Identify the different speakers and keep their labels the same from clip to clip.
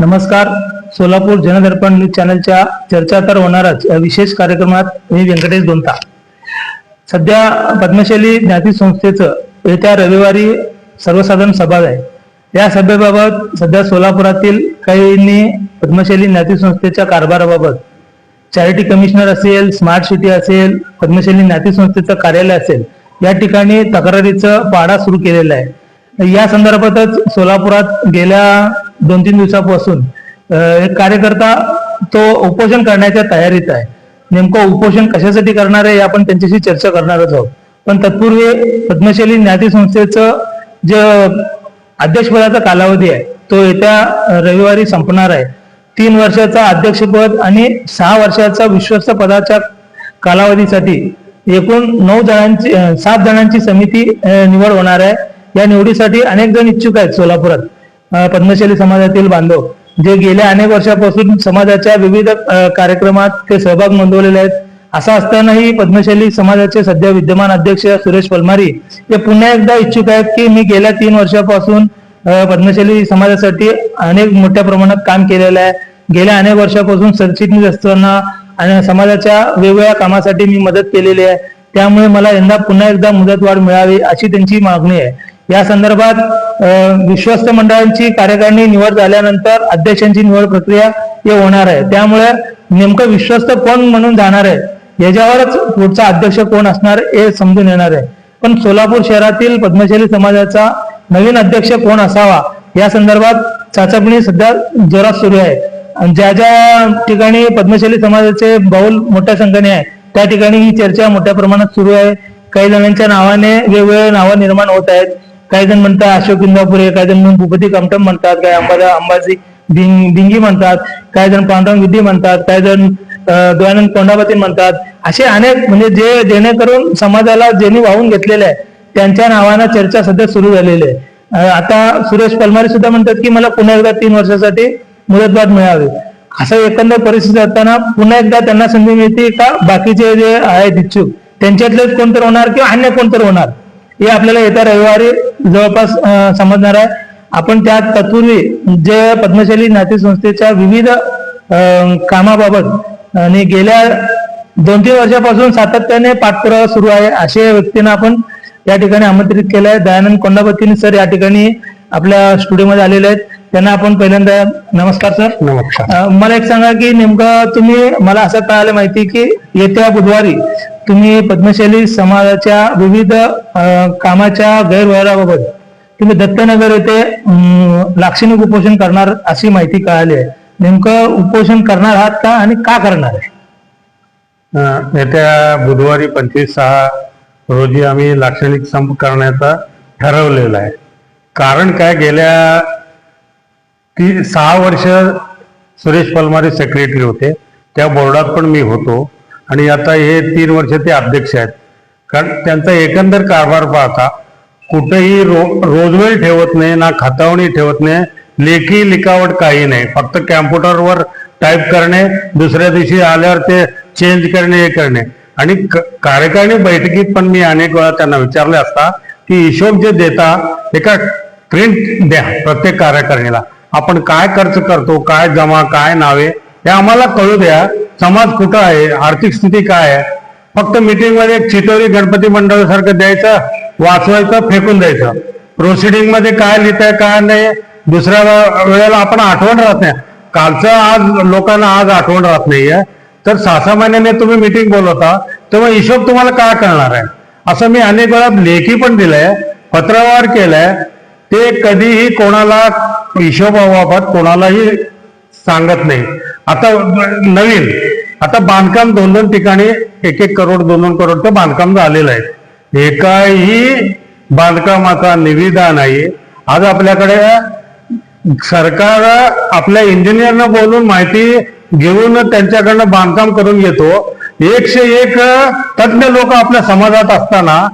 Speaker 1: नमस्कार. सोलापूर जनदर्पण न्यूज चॅनलच्या चर्चा तर होणारच. या विशेष कार्यक्रमात मी व्यंकटेश गुंता. सध्या पद्मशैली ज्ञाती संस्थेचं येत्या रविवारी सर्वसाधारण सभा आहे. या सभेबाबत सध्या सोलापुरातील काहींनी पद्मशैली ज्ञाती संस्थेच्या कारभाराबाबत चॅरिटी कमिशनर असेल स्मार्ट सिटी असेल पद्मशैली ज्ञाती संस्थेचं कार्यालय असेल या ठिकाणी तक्रारीचं पाडा सुरू केलेला आहे. या संदर्भातच सोलापुरात गेल्या दोन तीन दिवसापासून. एक कार्यकर्ता तो उपोषण करण्याच्या तयारीत आहे. नेमकं उपोषण कशासाठी करणार आहे आपण त्यांच्याशी चर्चा करणारच आहोत. पण तत्पूर्वी पद्मशैली ज्ञाती संस्थेचं जे अध्यक्षपदाचा कालावधी आहे तो येत्या रविवारी संपणार आहे. तीन वर्षाचा अध्यक्षपद आणि सहा वर्षाचा विश्वस्त पदाच्या कालावधीसाठी एकूण नऊ जणांची सात जणांची समिती निवड होणार आहे. या निवडीसाठी अनेक जण इच्छुक आहेत सोलापुरात. पद्मशैली समाजातील बांधव जे गेल्या अनेक वर्षापासून समाजाच्या विविध कार्यक्रमात ते सहभाग नोंदवलेले आहेत. असं असतानाही पद्मशैली समाजाचे सध्या विद्यमान अध्यक्ष सुरेश पलमारी हे पुन्हा एकदा इच्छुक आहेत की मी गेल्या तीन वर्षापासून पद्मशाली पद्मशैली समाजासाठी अनेक मोठ्या प्रमाणात काम केलेलं आहे. गेल्या अनेक वर्षापासून सरचिटणीस असताना आणि समाजाच्या वेगवेगळ्या कामासाठी मी मदत केलेली आहे. त्यामुळे मला यंदा पुन्हा एकदा मुदतवाढ मिळावी अशी त्यांची मागणी आहे. या संदर्भात विश्वस्त मंडळांची कार्यकारिणी निवड झाल्यानंतर अध्यक्षांची निवड प्रक्रिया हे होणार आहे. त्यामुळे नेमकं विश्वस्त कोण म्हणून जाणार आहे? याच्यावरच पुढचा अध्यक्ष कोण असणार हे समजून येणार आहे. पण सोलापूर शहरातील पद्मशैली समाजाचा नवीन अध्यक्ष कोण असावा? या संदर्भात चाचपणी सध्या जोरात सुरू आहे. आणि ज्या ज्या ठिकाणी पद्मशाली समाजाचे बहुल मोठ्या संख्येने आहे त्या ठिकाणी ही चर्चा मोठ्या प्रमाणात सुरू आहे. काही जणांच्या नावाने वेगवेगळे नावं निर्माण होत आहेत. काही जण म्हणतात अशोक इंदापुरे काही जण भूपती कमटम म्हणतात काही अंबादा अंबाजी भिंग भिंगी म्हणतात काही जण पांडुरंग विधी म्हणतात काही जण दयानंद कोंडापती म्हणतात. असे अनेक म्हणजे जे जेणेकरून समाजाला ज्यांनी वाहून घेतलेले आहे त्यांच्या नावानं चर्चा सध्या सुरू झालेली आहे. आता सुरेश पलमारी सुद्धा म्हणतात की मला पुन्हा एकदा तीन वर्षासाठी मुदतवाद मिळावी. असं एकंदर परिस्थिती असताना पुन्हा एकदा त्यांना संधी मिळते का? बाकीचे जे आहेत इच्छुक त्यांच्यातलेच कोणतर होणार किंवा अन्य कोणतर होणार? हे आपल्याला येत्या रविवारी जवळपास समजणार आहे. आपण त्या तत्पूर्वी जे पद्मशैली नाते संस्थेच्या विविध कामाबाबत आणि गेल्या दोन तीन वर्षापासून सातत्याने पाठपुरावा सुरू आहे अशा व्यक्तींना आपण या ठिकाणी आमंत्रित केलं आहे दयानंद कोंडापतीन सर या ठिकाणी आपल्या स्टुडिओमध्ये आलेले आहेत. त्यांना आपण पहिल्यांदा नमस्कार सर.
Speaker 2: नमस्कार.
Speaker 1: मला एक सांगा की नेमकं तुम्ही मला असं कळालं माहिती की येत्या बुधवारी तुम्ही पद्मशैली समाजाच्या विविध कामाच्या गैरव्यवहाराबाबत तुम्ही दत्तनगर येथे लाक्षणिक उपोषण करणार अशी माहिती कळाली आहे. नेमकं उपोषण करणार आहात का आणि का करणार आहे?
Speaker 2: येत्या बुधवारी पंचवीस सहा रोजी आम्ही लाक्षणिक संप करण्याचा ठरवलेला आहे. कारण काय गेल्या ती सहा वर्ष सुरेश पलमारे सेक्रेटरी होते. त्या बोर्डात पण मी होतो. आणि आता हे तीन वर्ष ते अध्यक्ष आहेत. कारण त्यांचा एकंदर कारभार पाहता कुठेही रो रोजवेळ ठेवत नाही ना खातावणी ठेवत नाही लेखी लिखावट काही नाही. फक्त कॅम्प्युटरवर टाईप करणे दुसऱ्या दिवशी आल्यावर ते चेंज करणे हे करणे. आणि क- कार्यकारिणी बैठकीत पण मी अनेक वेळा त्यांना विचारले असता की हिशोब जे देता एका प्रिंट द्या प्रत्येक कार्यकारिणीला. आपण काय खर्च करतो काय जमा काय नावे हे आम्हाला कळू द्या समाज कुठं आहे आर्थिक स्थिती काय आहे? फक्त मीटिंगमध्ये एक चितोरी गणपती मंडळासारखं द्यायचं वाचवायचं फेकून द्यायचं. प्रोसिडिंगमध्ये काय लिहिताय काय नाही दुसऱ्या वेळेला आपण आठवण राहत नाही. कालचं आज लोकांना आज आठवण राहत नाहीये. तर सहा सहा महिन्याने तुम्ही मीटिंग बोलवता तेव्हा हिशोब तुम्हाला काय करणार आहे? असं मी अनेक वेळा लेखी पण दिलंय पत्रव्यवहार केलाय. ते कधीही कोणाला हिशोबाबाबत कोणालाही सांगत नाही. आता नवीन आता बांधकाम दोन दोन ठिकाणी एक एक करोड दोन दोन करोडचं बांधकाम झालेलं आहे. एकाही बांधकामाचा निविदा नाही आज आपल्याकडे सरकार आपल्या इंजिनियरना बोलून माहिती घेऊन त्यांच्याकडनं बांधकाम करून घेतो. एकशे एक तज्ज्ञ लोक आपल्या समाजात असताना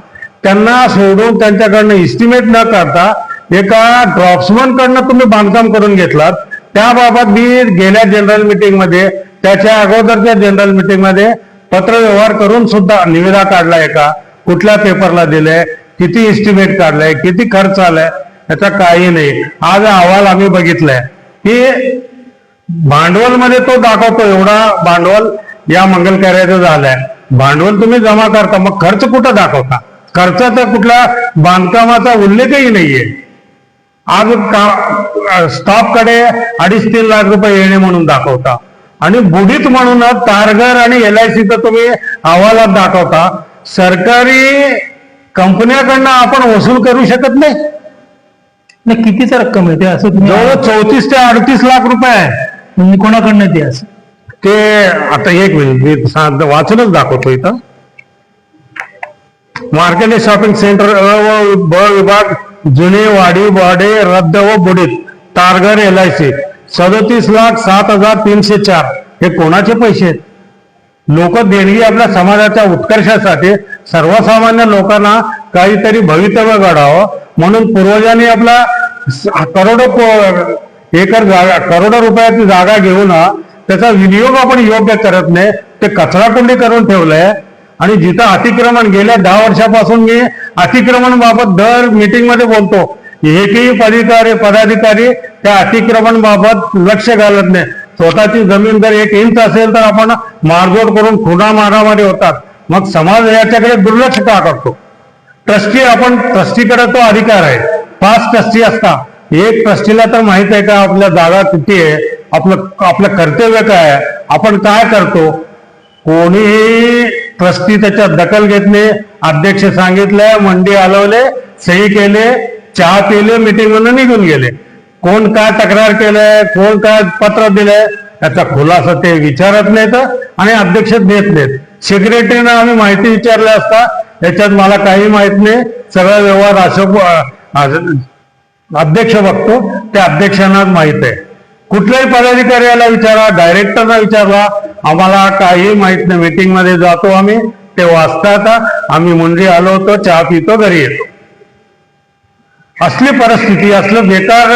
Speaker 2: त्यांना सोडून त्यांच्याकडनं इस्टिमेट न करता एका ड्रॉप्समन कडनं तुम्ही बांधकाम करून घेतलात. त्याबाबत मी गेल्या जनरल मीटिंगमध्ये त्याच्या अगोदरच्या जनरल मीटिंगमध्ये पत्र व्यवहार करून सुद्धा निविदा काढलाय का? कुठल्या पेपरला दिलंय? किती इस्टिमेट काढलाय? किती खर्च आलाय? याचा काही नाही. आज अहवाल आम्ही बघितलाय की भांडवलमध्ये तो दाखवतो एवढा भांडवल या मंगल कार्याचं झालंय. भांडवल तुम्ही जमा करता मग खर्च कुठं दाखवता? खर्चाचा कुठल्या बांधकामाचा उल्लेखही नाहीये. आज का स्टॉपकडे अडीच तीन लाख रुपये येणे म्हणून दाखवता. आणि बुडीत म्हणूनच तारगर आणि एल आय सीचं तुम्ही अहवालात दाखवता. सरकारी कंपन्याकडनं आपण वसूल करू शकत नाही?
Speaker 1: नाही कितीचा रक्कम आहे ते असं
Speaker 2: जवळ चौतीस ते अडतीस लाख रुपये आहे.
Speaker 1: म्हणजे कोणाकडनं ते असं?
Speaker 2: ते आता एक मिनिट मी वाचूनच दाखवतो इथं. मार्केट शॉपिंग सेंटर अ व ब विभाग जुने वाडी वाडे रद्द व बुडीत तारगर एल आय सी. सदतीस लाख सात हजार तीनशे चार. हे कोणाचे पैसे आहेत? लोक देणगी आपल्या समाजाच्या उत्कर्षासाठी सर्वसामान्य लोकांना काहीतरी भवितव्य घडावं. म्हणून पूर्वजांनी आपला करोडो को- एकर जागा करोडो रुपयाची जागा घेऊन त्याचा विनियोग आपण योग्य करत नाही. ते कचराकुंडी करून ठेवलंय. आणि जिथं अतिक्रमण गेल्या दहा वर्षापासून मी अतिक्रमण बाबत दर मीटिंगमध्ये बोलतो. एकही पदाधिकारी पदाधिकारी त्या अतिक्रमण बाबत लक्ष घालत नाही. स्वतःची जमीन जर एक इंच असेल तर आपण मारझोड करून खुना मारामारी होतात. मग समाज याच्याकडे दुर्लक्ष का करतो? ट्रस्टी आपण ट्रस्टीकडे तो अधिकार आहे. पाच ट्रस्टी असतात. एक ट्रस्टीला तर माहीत आहे का आपल्या जागा किती आहे? आपलं आपलं कर्तव्य काय आहे? आपण काय करतो? कोणीही ट्रस्टी त्याच्यात दखल घेतली अध्यक्ष सांगितले मंडी हलवले सही केले चहा पिले मिटिंग म्हणून निघून गेले. कोण काय तक्रार केलंय कोण काय पत्र दिलंय त्याचा खुलासा ते विचारत नाहीत आणि अध्यक्ष देत नाहीत. सेक्रेटरीनं आम्ही माहिती विचारली असता याच्यात मला काही माहीत नाही. सगळा व्यवहार अशोक अध्यक्ष बघतो त्या अध्यक्षांनाच माहीत आहे. कुठल्याही पदाधिकाऱ्याला विचारा डायरेक्टरला विचारला आम्हाला काही माहीत नाही. मीटिंगमध्ये जातो आम्ही ते वाचतात. आम्ही मुंडी आलो होतो चहा पितो घरी येतो. असली परिस्थिती असलं बेकार.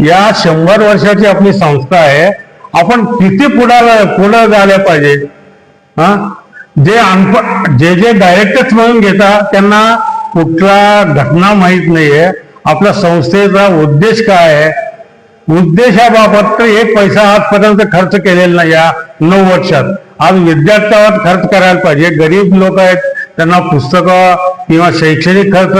Speaker 2: या शंभर वर्षाची आपली संस्था आहे. आपण किती पुढाला पुढं झाल्या पाहिजे? हा? जे अनप जे जे डायरेक्टर्स म्हणून घेतात त्यांना कुठला घटना माहीत नाहीये. आपल्या संस्थेचा उद्देश काय आहे? उद्देशाबाबत तर एक पैसा आजपर्यंत खर्च केलेला नाही या नऊ वर्षात. आज विद्यार्थ्यावर खर्च करायला पाहिजे. गरीब लोक आहेत त्यांना पुस्तकं किंवा शैक्षणिक खर्च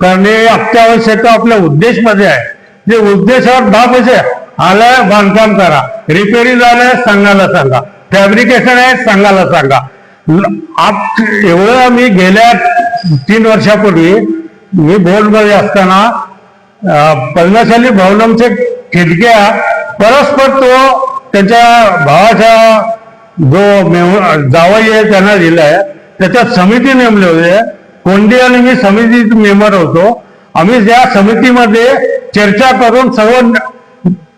Speaker 2: करणे अत्यावश्यक आपल्या उद्देशमध्ये आहे. जे उद्देशावर दहा पैसे आलाय बांधकाम करा. रिपेअरी झालंय सांगायला सांगा. फॅब्रिकेशन आहे सांगायला सांगा. आप एवढं मी गेल्या तीन वर्षापूर्वी मी बोर्डमध्ये असताना पद्मशाली भवनमचे खिडक्या परस्पर तो त्याच्या भावाच्या जो मेव- जावई आहे त्यांना दिलाय त्याच्यात समिती नेमले होते. कोंडी आणि मी समितीत मेंबर होतो. आम्ही त्या समितीमध्ये चर्चा करून सर्व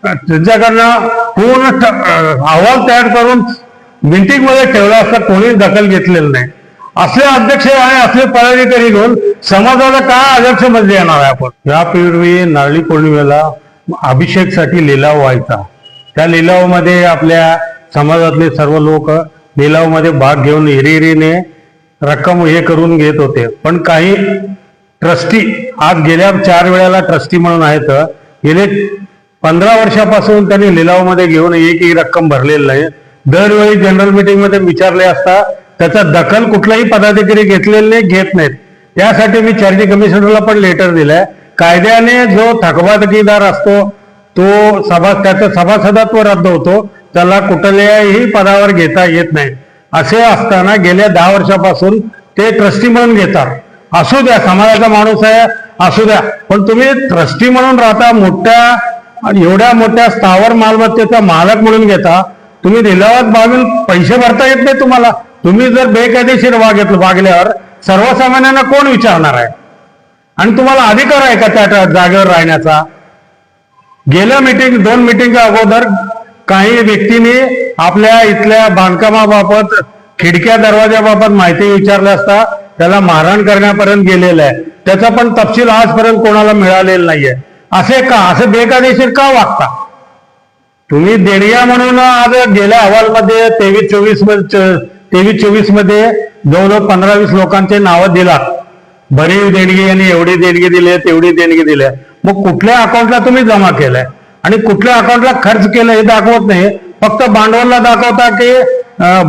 Speaker 2: त्यांच्याकडनं पूर्ण ठ- अहवाल तयार करून मिटिंगमध्ये ठेवला असता कोणी दखल घेतलेलं नाही. असले अध्यक्ष आणि असले पदाधिकारी घेऊन समाजाला काय आदर्शमध्ये येणार आहे आपण? यापूर्वी नारळी पौर्णिमेला अभिषेकसाठी लिलाव व्हायचा. त्या लिलावामध्ये आपल्या समाजातले सर्व लोक लिलावामध्ये भाग घेऊन हिरिहिरीने रक्कम हे करून घेत होते. पण काही ट्रस्टी आज गेल्या चार वेळेला ट्रस्टी म्हणून आहेत. गेले पंधरा वर्षापासून त्यांनी लिलावामध्ये घेऊन एकही रक्कम भरलेली नाही. दरवेळी जनरल मिटिंगमध्ये विचारले असता त्याचा दखल कुठलाही पदाधिकारी घेतलेले नाही घेत नाहीत. त्यासाठी मी चॅरिटी कमिशनरला पण लेटर दिलंय. कायद्याने जो थकबाकीदार असतो तो सभा त्याचं सभासदत्व रद्द होतो त्याला कुठल्याही पदावर घेता येत नाही. असे असताना गेल्या दहा वर्षापासून ते ट्रस्टी म्हणून घेतात. असू द्या समाजाचा माणूस आहे असू द्या पण तुम्ही ट्रस्टी म्हणून राहता मोठ्या आणि एवढ्या मोठ्या स्थावर मालमत्तेचा मालक म्हणून घेता तुम्ही लिलावात बाजून पैसे भरता येत नाही तुम्हाला. तुम्ही जर बेकायदेशीर वागेत वागल्यावर सर्वसामान्यांना कोण विचारणार आहे? आणि तुम्हाला अधिकार आहे का त्या जागेवर राहण्याचा? गेल्या मीटिंग दोन मीटिंग अगोदर काही व्यक्तींनी आपल्या इथल्या बांधकामाबाबत खिडक्या दरवाजाबाबत माहिती विचारली असता त्याला मारहाण करण्यापर्यंत गेलेलं आहे. त्याचा पण तपशील आजपर्यंत कोणाला मिळालेला नाहीये. असे का? असे बेकायदेशीर का वागता? तुम्ही देणग्या म्हणून आज गेल्या अहवालमध्ये तेवीस चोवीस तेवीस चोवीसमध्ये जवळजवळ पंधरा वीस लोकांचे नावं दिलात. भरीव देणगी आणि एवढी देणगी दिली तेवढी देणगी दिली. मग कुठल्या अकाउंटला तुम्ही जमा केलंय? आणि कुठल्या अकाउंटला खर्च केलं हे दाखवत नाही. फक्त भांडवलला दाखवता की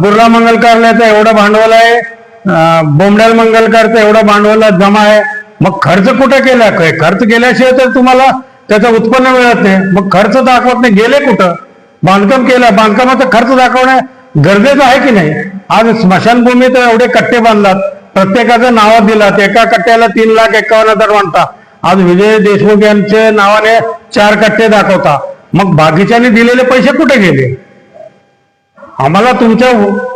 Speaker 2: बुर्ला मंगलकारल्याचं एवढं भांडवल आहे बोंबड्याल बोमड्याल मंगलकारचं एवढं भांडवल जमा आहे. मग खर्च कुठं केला? काय खर्च केल्याशिवाय तर तुम्हाला त्याचं उत्पन्न मिळत नाही. मग खर्च दाखवत नाही. गेले कुठं? बांधकाम केलं. बांधकामाचा खर्च दाखवणं गरजेचं आहे की नाही? आज स्मशानभूमीत एवढे कट्टे बांधलात. प्रत्येकाचं नाव दिलं. एका कट्ट्याला तीन लाख एकावन्न हजार म्हणता. आज विजय देशमुख यांच्या नावाने चार कट्टे दाखवता. मग बाकीच्याने दिलेले पैसे कुठे गेले? आम्हाला तुमच्या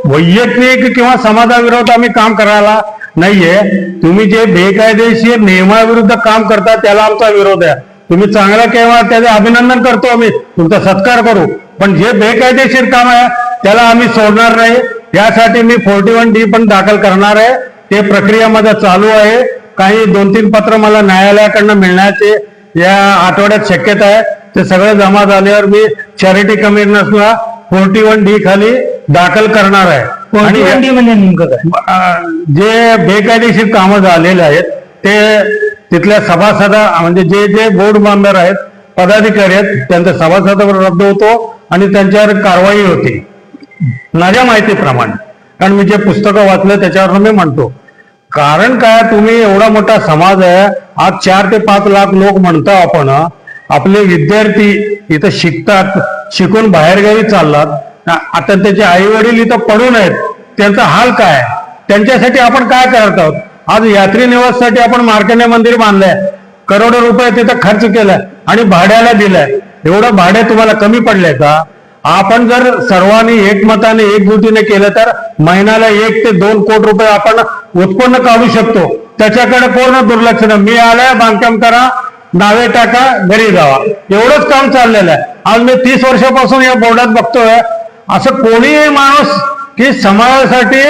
Speaker 2: वैयक्तिक किंवा समाजाविरोधात आम्ही काम करायला नाहीये. तुम्ही जे बेकायदेशीर नियमाविरुद्ध काम करता त्याला आमचा विरोध आहे. तुम्ही चांगलं केव्हा त्याचे अभिनंदन करतो आम्ही तुमचा सत्कार करू. पण जे बेकायदेशीर काम आहे त्याला आम्ही सोडणार नाही. यासाठी मी फोर्टी वन डी पण दाखल करणार आहे. ते प्रक्रिया माझं चालू आहे. काही दोन तीन पत्र मला न्यायालयाकडनं मिळण्याचे या आठवड्यात शक्यता आहे. ते सगळं जमा झाल्यावर मी चॅरिटी कमिशनर्सला फोर्टी वन डी खाली दाखल करणार आहे. आणि
Speaker 1: म्हणजे नेमकं काय?
Speaker 2: जे बेकायदेशीर कामं झालेले आहेत ते तिथल्या सभासद म्हणजे जे जे बोर्ड मेंबर आहेत पदाधिकारी आहेत त्यांच्या सभासदावर रद्द होतो आणि त्यांच्यावर कारवाई होते. माझ्या माहितीप्रमाणे. कारण मी जे पुस्तकं वाचलं त्याच्यावर मी म्हणतो. कारण काय? तुम्ही एवढा मोठा समाज आहे. आज चार ते पाच लाख लोक म्हणतो आपण आपले विद्यार्थी इथं शिकतात शिकून बाहेरगावी चाललात. आता त्याचे आई वडील इथं पडून आहेत. त्यांचा हाल काय? त्यांच्यासाठी आपण काय करत आहोत? आज यात्री निवाससाठी आपण मार्कंडे मंदिर बांधलंय. करोडो रुपये तिथं खर्च केलाय आणि भाड्याला दिलाय. एवढं भाडे तुम्हाला कमी पडले का? आपण जर सर्वांनी एकमताने एकजुटीने केलं तर महिन्याला एक ते दोन कोटी रुपये आपण उत्पन्न काढू शकतो. त्याच्याकडे पूर्ण दुर्लक्ष नाही. मी आलाय बांधकाम करा नावे टाका घरी जावा. एवढंच काम चाललेलं आहे. आज मी तीस वर्षापासून या बोर्डात बघतोय असं कोणीही माणूस की समाजासाठी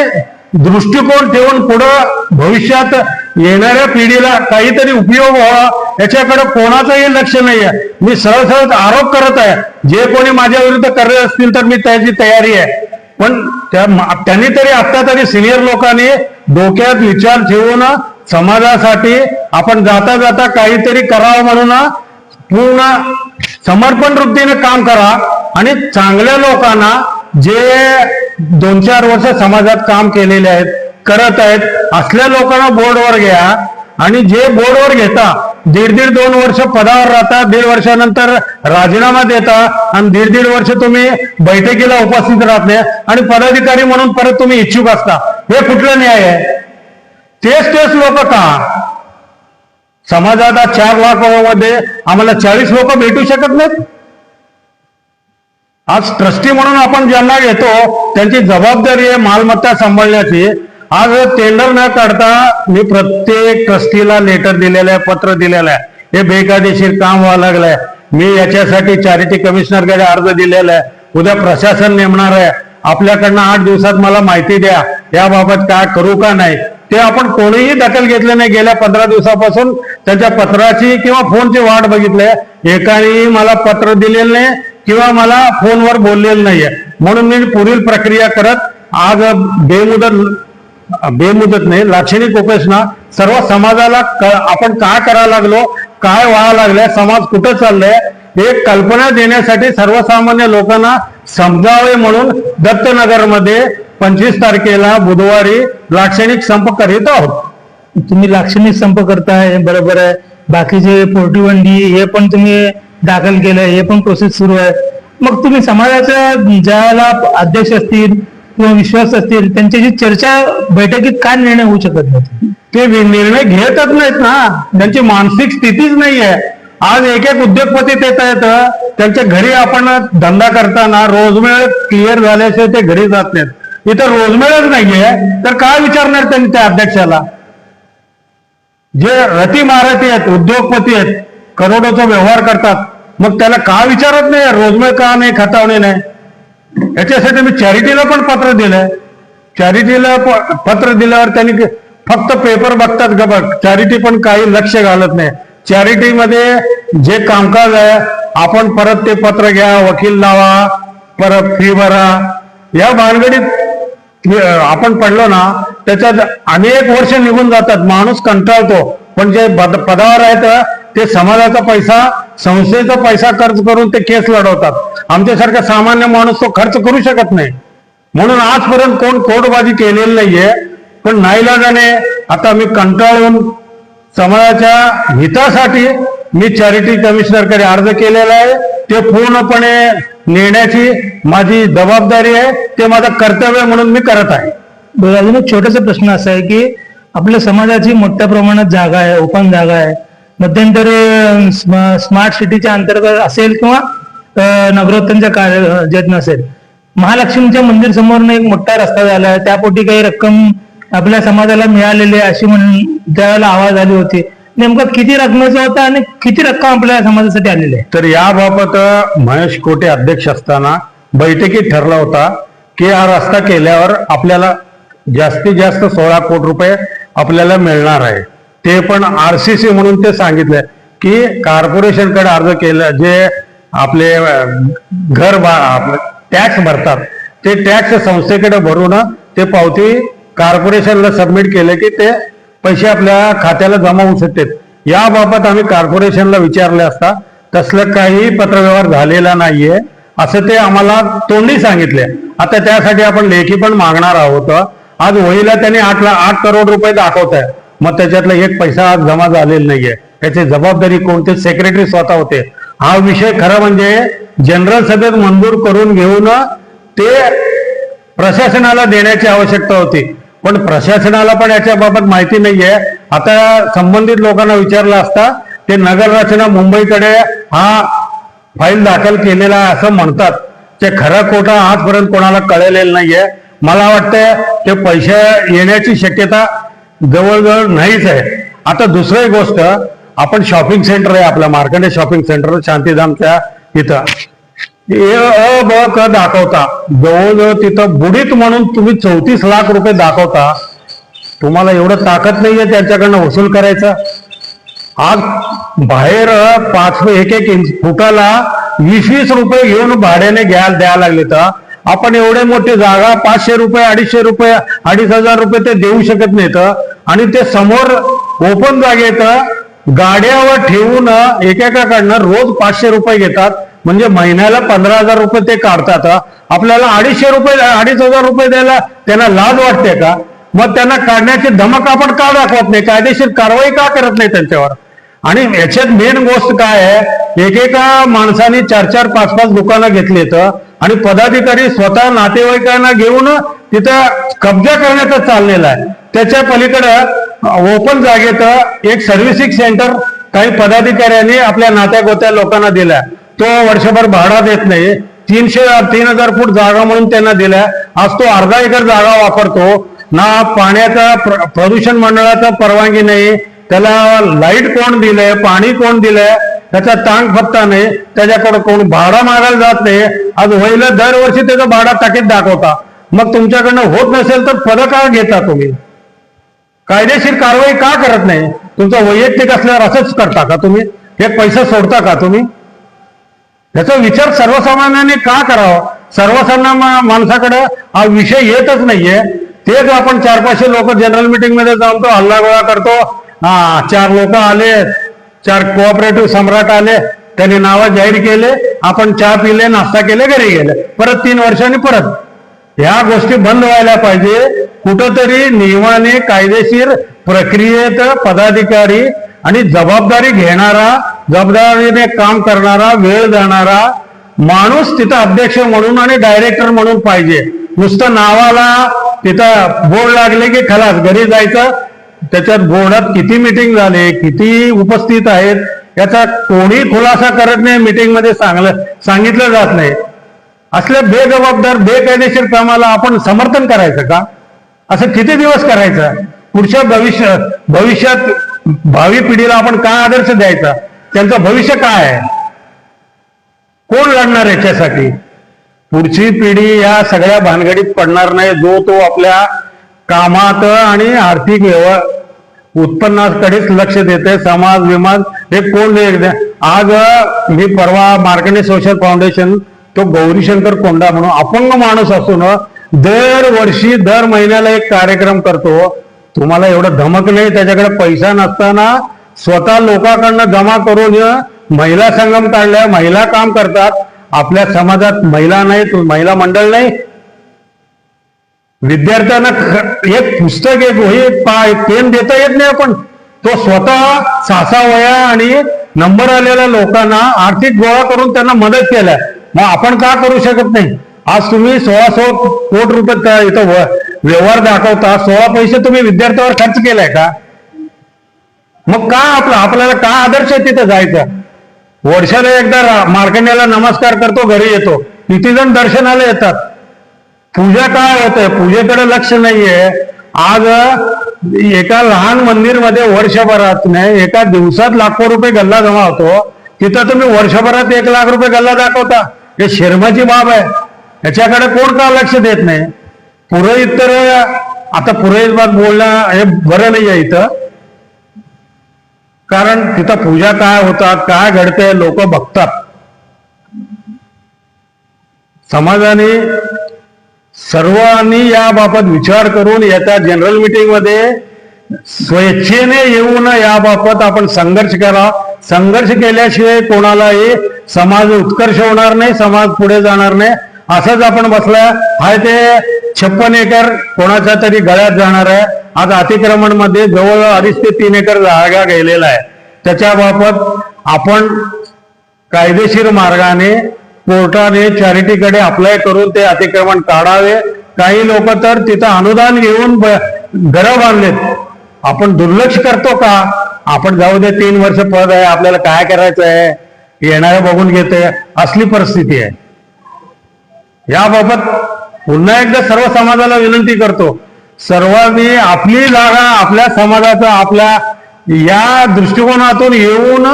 Speaker 2: दृष्टिकोन ठेवून पुढं भविष्यात येणाऱ्या पिढीला काहीतरी उपयोग व्हावा याच्याकडे कोणाचंही लक्ष नाही आहे मी सहज सहज आरोप करत आहे. जे कोणी माझ्या विरुद्ध करत असतील तर मी त्याची तयारी आहे. पण त्या त्यांनी तरी आता तरी सिनियर लोकांनी डोक्यात विचार ठेवून समाजासाठी आपण जाता जाता काहीतरी करावं म्हणून पूर्ण समर्पण वृत्तीने काम करा. आणि चांगल्या लोकांना जे दोन चार वर्ष समाजात काम केलेले आहेत करत आहेत असल्या लोकांना बोर्डवर घ्या. आणि जे बोर्डवर घेता दीड दीड दोन वर्ष पदावर राहता दीड वर्षानंतर राजीनामा देता आणि दीड दीड वर्ष तुम्ही बैठकीला उपस्थित राहत नाही आणि पदाधिकारी म्हणून परत तुम्ही इच्छुक असता. हे कुठलं न्याय आहे? तेच तेच लोक का? समाजात चार लाखमध्ये आम्हाला चाळीस लोक भेटू शकत नाहीत? आज ट्रस्टी म्हणून आपण ज्यांना घेतो त्यांची जबाबदारी आहे मालमत्ता सांभाळण्याची. आज टेंडर न काढता मी प्रत्येक ट्रस्टीला लेटर दिलेलं आहे पत्र दिलेलं आहे. हे बेकायदेशीर काम व्हावं लागलंय. मी याच्यासाठी चॅरिटी कमिशनरकडे अर्ज दिलेला आहे. उद्या प्रशासन नेमणार आहे. आपल्याकडनं आठ दिवसात मला माहिती द्या. याबाबत काय करू का नाही? ते आपण कोणीही दखल घेतले नाही. गेल्या पंधरा दिवसापासून त्यांच्या पत्राची किंवा फोनची वाट बघितली एकानेही मला पत्र दिलेलं नाही किंवा मला फोनवर बोललेलं नाहीये. म्हणून मी पुढील प्रक्रिया करत आज बेमुदत बेमुदत नाही लाक्षणिक उपेशना सर्व समाजाला आपण काय करायला लागलो? काय व्हायला लागलंय? समाज कुठं चाललंय? हे कल्पना देण्यासाठी सर्वसामान्य लोकांना समजावे म्हणून दत्तनगरमध्ये पंचवीस तारखेला बुधवारी लाक्षणिक संप करीत आहोत.
Speaker 1: तुम्ही लाक्षणिक संप करताय हे बरोबर आहे. बाकीचे फोर्टी वन डी हे पण तुम्ही दाखल केलंय हे पण प्रोसेस सुरू आहे. मग तुम्ही समाजाच्या ज्याला अध्यक्ष असतील किंवा विश्वास असतील त्यांच्याशी चर्चा बैठकीत काय निर्णय होऊ शकत नाही.
Speaker 2: ते निर्णय घेतच नाहीत ना. त्यांची मानसिक स्थितीच नाहीये. आज एक एक उद्योगपती येत आहेत त्यांच्या घरी आपण धंदा करताना रोजमेळ क्लिअर झाल्याशिवाय ते घरी जात नाहीत. इथं रोजमेळच नाहीये. तर काय विचारणार त्यांनी त्या अध्यक्षाला? जे रती महारथी आहेत उद्योगपती आहेत करोडोचा व्यवहार करतात. मग त्याला का विचारत नाही? रोजमेळ का नाही खतावणे नाही? याच्यासाठी मी चॅरिटीला पण पत्र दिलंय. चॅरिटीला पत्र दिल्यावर त्यांनी फक्त पेपर बघतात का बघ. चॅरिटी पण काही लक्ष घालत नाही. चॅरिटीमध्ये जे कामकाज आहे आपण परत ते पत्र घ्या वकील लावा परत फी भरा. या भानगडीत आपण पडलो ना त्याच्यात अनेक वर्ष निघून जातात. माणूस कंटाळतो. पण जे पद- पदावर आहेत ते समाजाचा पैसा संस्थेचा पैसा खर्च करून ते केस लढवतात. आमच्यासारखा सामान्य माणूस तो खर्च करू शकत नाही. म्हणून आजपर्यंत कोण कोटबाजी केलेली नाहीये. पण नाईलाजाने आता मी कंटाळून समाजाच्या हितासाठी मी चॅरिटी कमिशनरकडे अर्ज केलेला आहे. ते पूर्णपणे नेण्याची माझी जबाबदारी आहे. ते माझं कर्तव्य म्हणून मी करत आहे.
Speaker 1: अजून एक छोटासा प्रश्न असा आहे की आपल्या समाजाची मोठ्या प्रमाणात जागा आहे ओपन जागा आहे. मध्यंतर स्मार्ट सिटीच्या अंतर्गत असेल किंवा अं, नगरोत्थानच्या नसेल. महालक्ष्मीच्या मंदिर समोर एक मोठा रस्ता झाला. त्यापोटी काही रक्कम आपल्या समाजाला मिळालेली अशी म्हणून त्यावेळेला आवाज आली होती. नेमकं किती रकमेचा होता आणि किती रक्कम आपल्या समाजासाठी आलेली आहे?
Speaker 2: तर याबाबत महेश कोटे अध्यक्ष असताना बैठकीत ठरला होता की हा रस्ता केल्यावर आपल्याला जास्तीत जास्त सोळा कोटी रुपये आपल्याला मिळणार आहे. ते पण आरसीसी म्हणून ते सांगितलंय की कॉर्पोरेशनकडे अर्ज केलं जे आपले घर टॅक्स भरतात. ते टॅक्स संस्थेकडे भरून ते पावती कॉर्पोरेशनला सबमिट केले की ते पैसे आपल्या खात्याला जमा होऊ शकतात. याबाबत आम्ही कॉर्पोरेशनला विचारले असता तसलं काही पत्रव्यवहार झालेला नाहीये असं ते आम्हाला तोंडी सांगितले. आता त्यासाठी आपण लेखी पण मागणार आहोत. आज वहीला त्यांनी आठ आठ करोड रुपये दाखवत आहे मग त्याच्यातला एक पैसा आज जमा झालेला नाहीये. याची जबाबदारी कोणते? सेक्रेटरी स्वतः होते. हा विषय खरा म्हणजे जनरल सभेत मंजूर करून घेऊन ते प्रशासनाला देण्याची आवश्यकता होती. पण प्रशासनाला पण याच्याबाबत माहिती माहिती नाहीये. आता संबंधित लोकांना विचारलं असता ते नगर रचना मुंबईकडे हा फाईल दाखल केलेला आहे असं म्हणतात. ते खरं खोटं आजपर्यंत कोणाला कळलेलं नाहीये. मला वाटतं ते पैसे येण्याची शक्यता जवळजवळ नाहीच आहे. आता दुसरी गोष्ट आपण शॉपिंग सेंटर आहे आपलं मार्कंडे शॉपिंग सेंटर शांतीधामच्या इथं. अ ब क दाखवता. जवळजवळ तिथं बुडीत म्हणून तुम्ही चौतीस लाख रुपये दाखवता. तुम्हाला एवढं ताकद नाहीये त्यांच्याकडनं वसूल करायचं. आज बाहेर पाच एक एक इंच फुटाला वीस वीस रुपये घेऊन भाड्याने घ्यायला द्यायला लागले तर आपण एवढे मोठी जागा पाचशे रुपये अडीचशे रुपये अडीच हजार रुपये ते देऊ शकत नाहीत. आणि ते समोर ओपन जागेत गाड्यावर ठेवून एकेकाकडनं रोज पाचशे रुपये घेतात. म्हणजे महिन्याला पंधरा हजार रुपये ते काढतात आपल्याला अडीचशे रुपये अडीच हजार रुपये द्यायला त्यांना लाज वाटते का? मग त्यांना काढण्याची धमक आपण का दाखवत नाही? कायदेशीर कारवाई का करत नाही त्यांच्यावर? आणि याच्यात मेन गोष्ट काय आहे? एकेका माणसाने चार चार पाच पाच दुकानं घेतलीत आणि पदाधिकारी स्वतः नातेवाईकांना घेऊन तिथं कब्जा करण्याचं चाललेला आहे. त्याच्या पलीकडं ओपन जागेत एक सर्व्हिसिंग सेंटर काही पदाधिकाऱ्यांनी आपल्या नात्या गोत्या लोकांना दिला तो वर्षभर भाडा देत नाही. तीनशे तीन हजार फूट जागा म्हणून त्यांना दिल्या. आज तो अर्धा एकर जागा वापरतो. ना पाण्याचा प्र- प्रदूषण मंडळाचा परवानगी नाही. त्याला लाइट कोण दिलंय पाणी कोण दिलंय त्याचा तांग फत्ता नाही. त्याच्याकडे कोण भाडा मागायला जात नाही. आज होईल दरवर्षी त्याचा भाडा टाकीत दाखवता. मग तुमच्याकडनं होत नसेल तर पद का घेता तुम्ही. कायदेशीर कारवाई का करत नाही? तुमचा वैयक्तिक असल्यावर असंच करता का तुम्ही? एक पैसे सोडता का तुम्ही? याचा विचार सर्वसामान्याने का करावा? सर्वसामान्य माणसाकडे हा विषय येतच नाहीये. तेच आपण चार पाचशे लोक जनरल मिटिंगमध्ये जाऊन तो हल्ला गोळा करतो हा चार लोक आले चार कोऑपरेटिव्ह सम्राट आले त्यांनी नावं जाहीर केले आपण चहा पिले नाश्ता केले घरी गेले. परत तीन वर्षांनी परत ह्या गोष्टी बंद व्हायला पाहिजे. कुठंतरी नियमाने कायदेशीर प्रक्रियेत पदाधिकारी आणि जबाबदारी घेणारा जबाबदारीने काम करणारा वेळ जाणारा माणूस तिथं अध्यक्ष म्हणून आणि डायरेक्टर म्हणून पाहिजे. नुसतं नावाला तिथं बोर्ड लागले की खलास घरी जायचं. त्याच्यात बोर्डात किती मिटिंग झाले किती उपस्थित आहेत याचा कोणी खुलासा करत नाही मिटिंगमध्ये सांगलं सांगितलं जात नाही. असल्या बेजबाबदार बेकायदेशीर कामाला आपण समर्थन करायचं का? असं किती दिवस करायचं? पुढच्या भविष्य भविष्यात भावी पिढीला आपण काय आदर्श द्यायचा? त्यांचं भविष्य काय आहे? कोण लढणार याच्यासाठी? पुढची पिढी या सगळ्या भानगडीत पडणार नाही जो तो आपल्या कामात आणि आर्थिक व्यवहार उत्पन्नाकडेच लक्ष देते समाज विमाज हे कोण आज मी परवा मार्कंडे सोशल फाउंडेशन तो गौरीशंकर कोंडा म्हणून अपंग माणूस असून दरवर्षी दर महिन्याला एक कार्यक्रम करतो. तुम्हाला एवढं धमक नाही त्याच्याकडे पैसा नसताना स्वतः लोकांकडनं जमा करून महिला संगम काढल्या महिला काम करतात. आपल्या समाजात महिला नाही महिला मंडळ नाही. विद्यार्थ्यांना एक पुस्तक एक वही एक पा एक पेन देता येत नाही आपण. तो स्वतः सासा वया आणि नंबर आलेल्या लोकांना आर्थिक गोळा करून त्यांना मदत केल्या. मग आपण का करू शकत नाही? आज तुम्ही सोळा सोळा कोटी रुपये इथं व- व्यवहार दाखवता सोळा पैसे तुम्ही विद्यार्थ्यावर खर्च केलाय का? मग का आपला आपल्याला का आदर्श आहे तिथं जायचं? वर्षाला एकदा मार्कंड्याला नमस्कार करतो घरी येतो. किती जण दर्शनाला येतात? पूजा काय होते पूजेकडे लक्ष नाहीये. आज एका लहान मंदिरमध्ये वर्षभरात नाही एका दिवसात लाखो रुपये गल्ला जमा होतो. तिथं तुम्ही वर्षभरात एक लाख रुपये गल्ला दाखवता. हे शर्माची बाब आहे. ह्याच्याकडे कोण का लक्ष देत नाही? पुरोहित तर आता पुरोहित बाब बोलणं हे बरं नाही आहे इथं. कारण तिथं पूजा काय होतात काय घडते लोक बघतात. समाजाने सर्वांनी याबाबत विचार करून येत्या जनरल मीटिंगमध्ये स्वेच्छेने येऊन याबाबत आपण संघर्ष करा. संघर्ष केल्याशिवाय कोणालाही समाज उत्कर्ष होणार नाही समाज पुढे जाणार नाही. असंच आपण बसलाय. हाय ते छप्पन एकर कोणाच्या तरी गळ्यात जाणार आहे. आज अतिक्रमणमध्ये जवळ अडीच ते तीन एकर जागा गेलेला आहे. त्याच्याबाबत आपण कायदेशीर मार्गाने कोर्टाने चॅरिटीकडे अप्लाय करून ते अतिक्रमण काढावे. काही लोक तर तिथं अनुदान घेऊन घरं बांधलेत. आपण दुर्लक्ष करतो का? आपण जाऊ दे तीन वर्ष पद आहे आपल्याला काय करायचं आहे? येणाऱ्या बघून घेते असली परिस्थिती आहे. याबाबत पुन्हा एकदा सर्व समाजाला विनंती करतो. सर्वांनी आपली जागा आपल्या समाजाचा आपल्या या दृष्टिकोनातून येऊन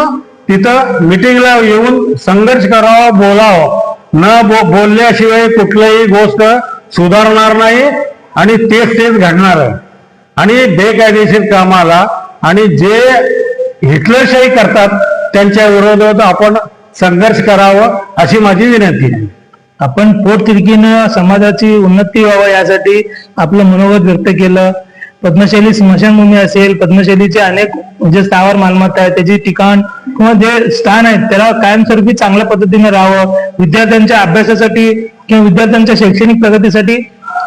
Speaker 2: तिथं मिटिंगला येऊन संघर्ष करावा बोलावं. न बो बोलल्याशिवाय कुठलीही गोष्ट सुधारणार नाही आणि तेच तेच घडणार आहे. आणि बेकायदेशीर कामाला आणि जे हिटलरशाही करतात त्यांच्या विरोधात आपण संघर्ष करावं अशी माझी विनंती आहे.
Speaker 1: आपण पोटतिडकीनं समाजाची उन्नती व्हावं यासाठी आपलं मनोगत व्यक्त केलं. पद्मशैली स्मशानभूमी असेल पद्मशैलीचे अनेक जे स्थावर मालमत्ता आहे त्याची ठिकाण किंवा जे स्थान आहे त्याला कायमस्वरूपी चांगल्या पद्धतीने राहावं. विद्यार्थ्यांच्या अभ्यासासाठी किंवा विद्यार्थ्यांच्या शैक्षणिक प्रगतीसाठी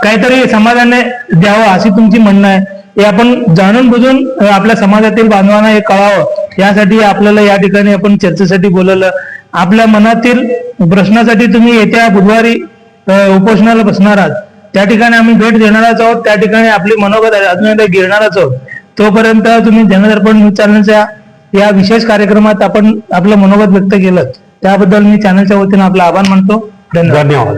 Speaker 1: काहीतरी समाजाने द्यावं अशी तुमची म्हणणं आहे. हे आपण जाणून बुजून आपल्या समाजातील बांधवांना हे कळावं. यासाठी आपल्याला या ठिकाणी आपण चर्चेसाठी बोलवलं. आपल्या मनातील प्रश्नासाठी तुम्ही येत्या बुधवारी उपोषणाला बसणार आहात. त्या ठिकाणी आम्ही भेट देणारच आहोत. त्या ठिकाणी आपली मनोगत अजून एकदा घेणारच आहोत. तोपर्यंत तुम्ही जनदर्पण न्यूज चॅनलच्या या विशेष कार्यक्रमात आपण आपलं मनोगत व्यक्त केलं. त्याबद्दल मी चॅनलच्या वतीने आपला आभार मानतो. धन्यवाद.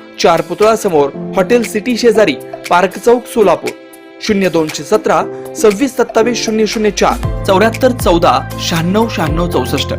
Speaker 3: चार पुतळा समोर हॉटेल सिटी शेजारी पार्क चौक सोलापूर. शून्य दोनशे सतरा सव्वीस सत्तावीस शून्य शून्य चार चौऱ्याहत्तर चौदा शहाण्णव शहाण्णव चौसष्ट.